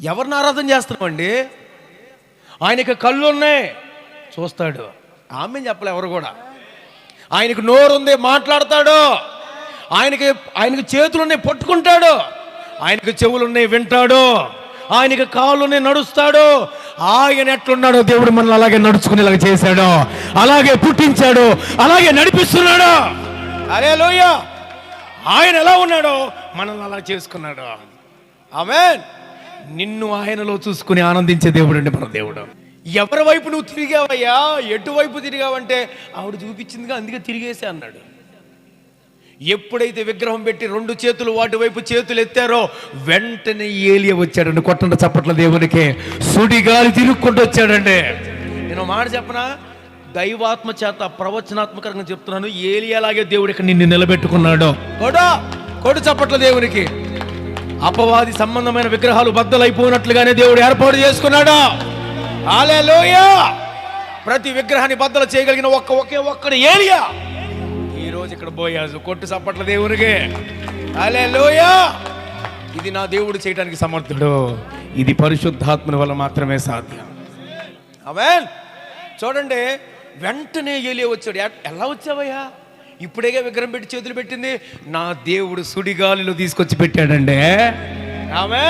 ఎవరిని ఆరాధన చేస్తున్నామండి? ఆయనకి కళ్ళు ఉన్నాయి చూస్తాడు. ఆమె చెప్పలే ఎవరు కూడా. ఆయనకు నోరు ఉంది మాట్లాడతాడు. ఆయనకి ఆయనకి చేతులు ఉన్నాయి పట్టుకుంటాడు. ఆయనకి చెవులు ఉన్నాయి వింటాడు. ఆయనకి కాళ్ళున్నాయి నడుస్తాడు. ఆయన ఎట్లున్నాడో దేవుడు మనల్ని అలాగే నడుచుకునేలాగా చేశాడు. అలాగే పుట్టించాడు. అలాగే నడిపిస్తున్నాడు. అరే లోయ ఆయన ఎలా ఉన్నాడో మనల్ని అలా చేసుకున్నాడు. ఆమెన్. నిన్ను ఆయనలో చూసుకుని ఆనందించే దేవుడు అండి మన దేవుడు. ఎవరి వైపు నువ్వు తిరిగావయ్యా? ఎటువైపు తిరిగావంటే ఆవిడ చూపించిందిగా అందుకే తిరిగేసే అన్నాడు. ఎప్పుడైతే విగ్రహం పెట్టి రెండు చేతులు వాటి వైపు చేతులు ఎత్తారో వెంటనే ఏలియ వచ్చాడండి. కొట్టండి చప్పట్ల దేవునికి. సుడిగాలి తిరుక్కుంటూ వచ్చాడండి. నేను మాట చెప్పనా? దైవాత్మ చేత ప్రవచనాత్మకంగా చెప్తున్నాను. ఏలియలాగే దేవుడు ఇక్కడ నిన్ను నిలబెట్టుకున్నాడు. కొడు! కొడు చప్పట్ల దేవునికి. అపవాది సంబంధమైన విగ్రహాలు బద్దలైపోయినట్లుగానే దేవుడు ఏర్పాటు చేసుకున్నాడు? హల్లెలూయ! ప్రతి విగ్రహాన్ని బద్దలు చేయగలిగిన ఒక్క ఒకే ఒక్కడు ఏలియా! ఈ రోజు ఇక్కడ పోయాజు కొట్టు చప్పట్ల దేవునికి. అలెలోయా ఇది నా దేవుడు చేయడానికి సమర్థుడు. ఇది పరిశుద్ధాత్మని వల్ల మాత్రమే సాధ్యం. అవే చూడండి వెంటనే ఏలియా వచ్చాడు. ఎలా వచ్చావయ్యా? ఇప్పుడేగా విగ్రహం పెట్టి చేతులు పెట్టింది? నా దేవుడు సుడిగాలిలో తీసుకొచ్చి పెట్టాడండి. ఆమె